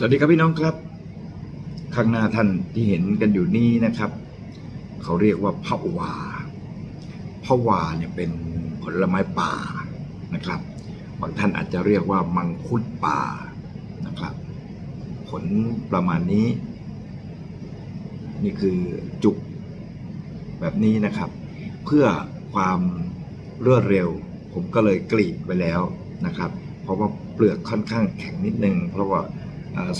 สวัสดีครับพี่น้องครับ ข้างหน้าท่านที่เห็นกันอยู่นี้นะครับ เขาเรียกว่าพะวาพะวาเนี่ยเป็นผลไม้ป่านะครับ บางท่านอาจจะเรียกว่ามังคุดป่านะครับ ผลประมาณนี้ นี่คือจุกแบบนี้นะครับ เพื่อความรวดเร็ว ผมก็เลยกรีดไปแล้วนะครับ เพราะว่าเปลือกค่อนข้างแข็งนิดนึง เพราะว่า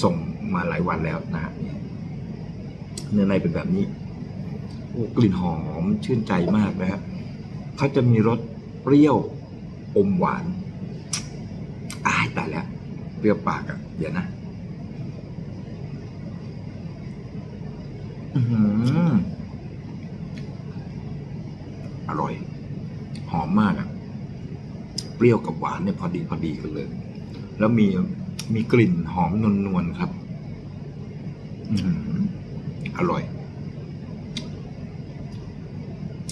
ส่งมาหลายวันแล้วนะฮะเนี่ยเนื้อในเป็นแบบนี้โอ้กลิ่นหอมชื่นใจมากนะฮะเขาจะมีรสเปรี้ยวอมหวานอายตายแล้ว เปรี้ยวปากอะเดี๋ยวนะอือหืออร่อย หอมมากอะเปรี้ยวกับหวานเนี่ยพอดีพอดีกันเลย แล้วมี มีกลิ่นหอมนวลๆครับอร่อย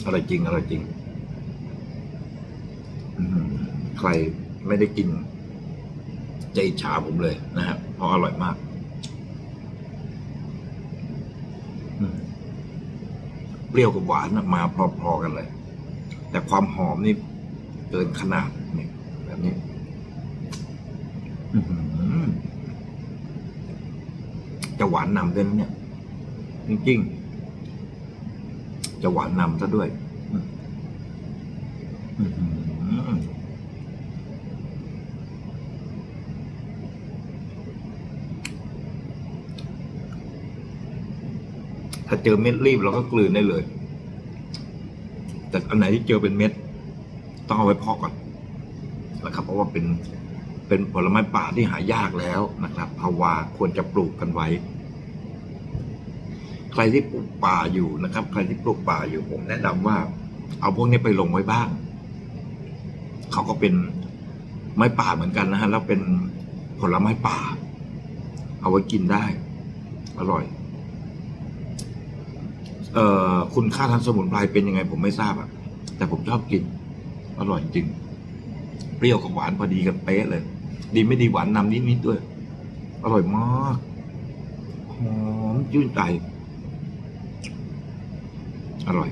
อร่อยจริง อร่อยจริง ใครไม่ได้กิน ใจฉาผมเลยนะครับเพราะอร่อยมากเปรี้ยวกับหวานมาพอๆกันเลย แต่ความหอมนี่เกินขนาดนี่แบบนี้ อือหือ จะหวานนำด้วยนะเนี่ย จริงๆ จะหวานนำซะด้วยถ้าเจอเม็ดรีบเราก็กลืนได้เลย แต่อันไหนที่เจอเป็นเม็ด ต้องเอาไว้เพาะก่อนนะครับเพราะว่าเป็น เป็นผลไม้ป่าที่หายากแล้วนะครับภาวาควรจะปลูกกันไว้ ใครที่ปลูกป่าอยู่นะครับ ใครที่ปลูกป่าอยู่ผมแนะนำว่า เอาพวกนี้ไปลงไว้บ้าง เขาก็เป็นไม้ป่าเหมือนกันนะฮะแล้วเป็นผลไม้ป่า เอาไว้กินได้ อร่อย เอ่อคุณค่าทางสมุนไพรเป็นยังไง ผมไม่ทราบอะแต่ผมชอบกิน อร่อยจริง เปรี้ยวกับหวานพอดีกันเป๊ะเลย ดีไม่ดีหวานนำนิดนิด้วย อร่อยมากหอมชื่นใจ อร่อย